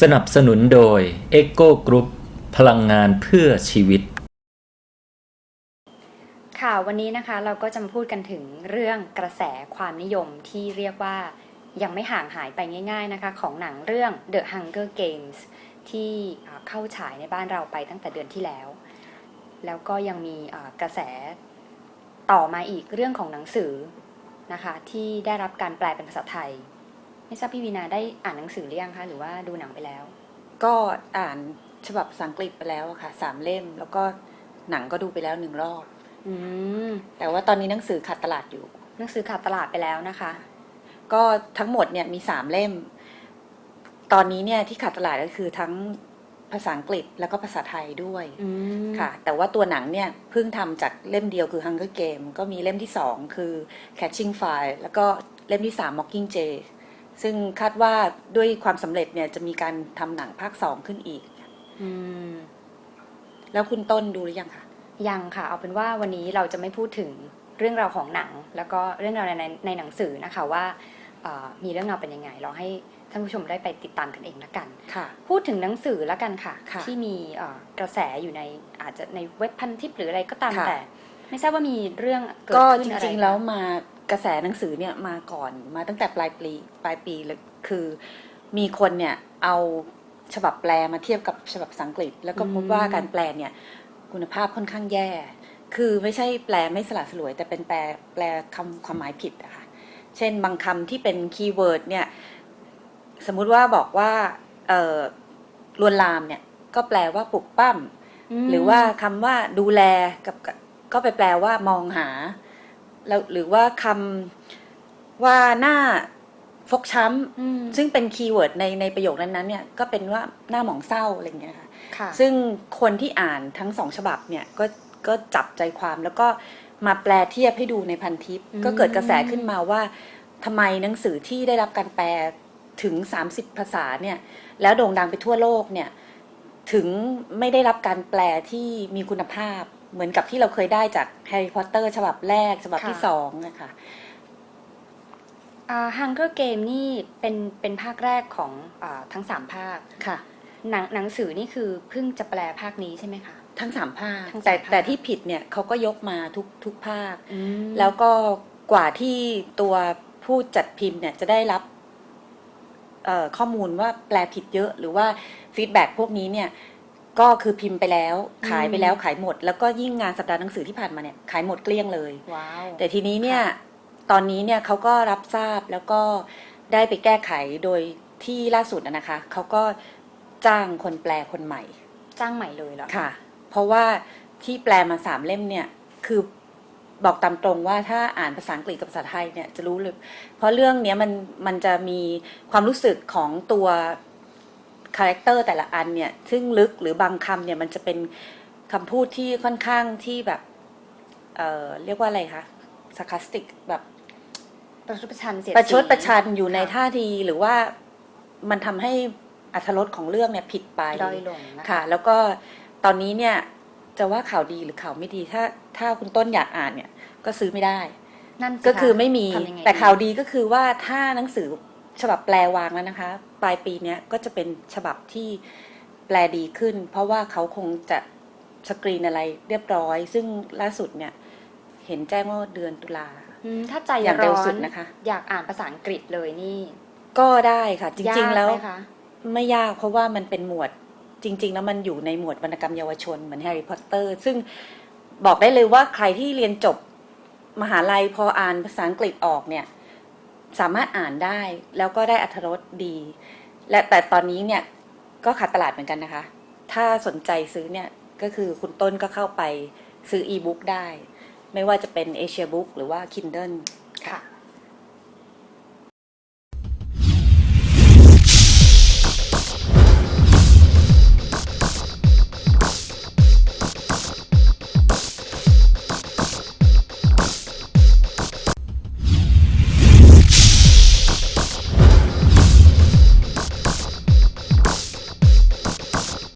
สนับสนุนโดย e c o Group พลังงานเพื่อชีวิต ค่ะวันนี้นะคะเราก็จะมาพูดกันถึงเรื่องกระแสความนิยมที่เรียกว่ายังไม่ห่างหายไปง่าย ๆนะคะ ของหนังเรื่อง The Hunger Games ที่เข้าฉายในบ้านเราไปตั้งแต่เดือนที่แล้ว แล้วก็ยังมีกระแสต่อมาอีกเรื่องของหนังสือนะคะ ที่ได้รับการแปลเป็นภาษาไทย ไม่ทราบพี่วีนาได้อ่านหนังสือหรือยังคะหรือว่าดูหนังไปแล้ว ก็อ่านฉบับภาษาอังกฤษไปแล้วอะค่ะสามเล่ม แล้วก็หนังก็ดูไปแล้วหนึ่งรอบ อืมแต่ว่าตอนนี้หนังสือขาดตลาดอยู่ หนังสือขาดตลาดไปแล้วนะคะ ก็ทั้งหมดเนี่ยมีสามเล่ม ตอนนี้เนี่ยที่ขาดตลาดก็คือทั้งภาษาอังกฤษแล้วก็ภาษาไทยด้วยอืมค่ะ แต่ว่าตัวหนังเนี่ยเพิ่งทำจากเล่มเดียวคือ Hunger Game ก็มีเล่มที่สองคือ Catching Fire แล้วก็เล่มที่สาม Mocking Jay ซึ่งคาดว่าด้วยความสำเร็จเนี่ยจะมีการทำหนังภาคสองขึ้นอีก อืม แล้วคุณต้นดูหรือยังคะ ยังค่ะ เอาเป็นว่าวันนี้เราจะไม่พูดถึงเรื่องราวของหนัง แล้วก็เรื่องราวในในในหนังสือนะคะว่าเอ่อมีเรื่องราวเป็นยังไงเราให้ท่านผู้ชมได้ไปติดตามกันเองละกัน ค่ะ พูดถึงหนังสือละกันค่ะ ค่ะที่มีเอ่อกระแสอยู่ในอาจจะในเว็บพันทิปหรืออะไรก็ตามค่ะ แต่ ไม่ทราบว่ามีเรื่องเกิดก็ขึ้จนอะไร ริงๆแล้วมา กระแสหนังสือเนี่ยมาก่อนมาตั้งแต่ปลายปีปลายปีเลยคือมีคนเนี่ยเอาฉบับแปลมาเทียบกับฉบับภาษาอังกฤษ แล้วก็พบว่าการแปลเนี่ยคุณภาพค่อนข้างแย่ คือไม่ใช่แปลไม่สละสลวย แต่เป็นแปลแปลคำความหมายผิดอะค่ะเช่นบางคำที่เป็นคีย์เวิร์ดเนี่ยสมมุติว่าบอกว่าเอ่อลวนลามเนี่ยก็แปลว่าปลุกปั้มมหรือว่าคำว่าดูแลกับกับก็ไปแปลว่ามองหา แล้วหรือว่าคำว่าหน้าฟกช้อืมำซึ่งเป็นคีย์เวิร์ดในในประโยคนั้นๆเนี่ยก็เป็นว่าหน้าหมองเศร้าอะไรอย่างเงี้ยค่ะค่ะซึ่งคนที่อ่านทั้งสองฉบับเนี่ยก็ก็จับใจความแล้วก็มาแปลเทียบให้ดูในพันทิปอืมก็เกิดกระแสขึ้นมาว่าทำไมหนังสือที่ได้รับการแปลถึง 30 ภาษาเนี่ย แล้วโด่งดังไปทั่วโลกเนี่ย ถึงไม่ได้รับการแปลที่มีคุณภาพ เหมือนกับที่เราเคยได้จากแฮร์รี่พอตเตอร์ฉบับแรกฉบับที่ค่ะสองนะคะอ่า Hunger Game นี่เป็นเป็นภาคแรกของอาทั้งสามภาคค่ะหนังหนังสือนี่คือเพิ่งจะแปลภาคนี้ใช่ไหมคะทั้งสามภาคทั้งสามแต่ภาคแต่ที่ผิดเนี่ยเขาก็ยกมาทุกทุกภาคอืมแล้วก็กว่าที่ตัวผู้จัดพิมพ์เนี่ยจะได้รับเอ่อข้อมูลว่าแปลผิดเยอะ หรือว่าฟีดแบ็พวกนี้เนี่ย ก็คือพิมพ์ไปแล้ว ขายไปแล้วขายหมด แล้วก็ยิ่งงานสัปดาห์หนังสือที่ผ่านมาเนี่ยขายหมดเกลี้ยงเลย ว้าว แต่ทีนี้เนี่ยตอนนี้เนี่ยเขาก็รับทราบแล้วก็ได้ไปแก้ไขโดยที่ล่าสุดอะนะคะเขาก็จ้างคนแปลคนใหม่ จ้างใหม่เลยเหรอค่ะ เพราะว่าที่แปลมาสามเล่มเนี่ยคือบอกตามตรงว่าถ้าอ่านภาษาอังกฤษกับภาษาไทยเนี่ยจะรู้เลย เพราะเรื่องเนี้ยมันมันจะมีความรู้สึกของตัวคาแรคเตอร์แต่ละอันเนี่ยซึ่งลึกหรือบางคำเนี่ยมันจะเป็นคำพูดที่ค่อนข้างที่แบบเอ่อเรียกว่าอะไรคะ sarcastic แบบประชดประชันเสียดประชดสีประชันอยู่ในค่ะท่าทีหรือว่ามันทำให้อัธรสของเรื่องเนี่ยผิดไปด้อยลงนะคะค่ะ แล้วก็ตอนนี้เนี่ยจะว่าข่าวดีหรือข่าวไม่ดีถ้าถ้าคุณต้นอยากอ่านเนี่ยก็ซื้อไม่ได้ นั่นสิก็คือไม่มีทำยังไงแต่ข่าวดีก็คือว่าถ้าหนังสือ ฉบับแปลวางแล้วนะคะ ปลายปีเนี้ยก็จะเป็นฉบับที่แปลดีขึ้น เพราะว่าเขาคงจะสกรีนอะไรเรียบร้อย ซึ่งล่าสุดเนี่ยเห็นแจ้งว่าเดือนตุลาอืมถ้าใจอย่างเร็ร้วอสุนดนะคะ อยากอ่านภาษาอังกฤษเลยนี่ ก็ได้ค่ะ จริง ๆ แล้วยากไหมคะไม่ยากเพราะว่ามันเป็นหมวดจริง ๆ แล้วมันอยู่ในหมวดวรรณกรรมเยาวชนเหมือนแฮร์รี่พอตเตอร์ซึ่งบอกได้เลยว่าใครที่เรียนจบมหาลัยพออ่านภาษาอังกฤษออกเนี่ย สามารถอ่านได้แล้วก็ได้อัธรสดี และแต่ตอนนี้เนี่ยก็ขาดตลาดเหมือนกันนะคะ ถ้าสนใจซื้อเนี่ยก็คือคุณต้นก็เข้าไปซื้ออีบุ๊กได้ ไม่ว่าจะเป็น Asia Book หรือว่า Kindle ค่ะ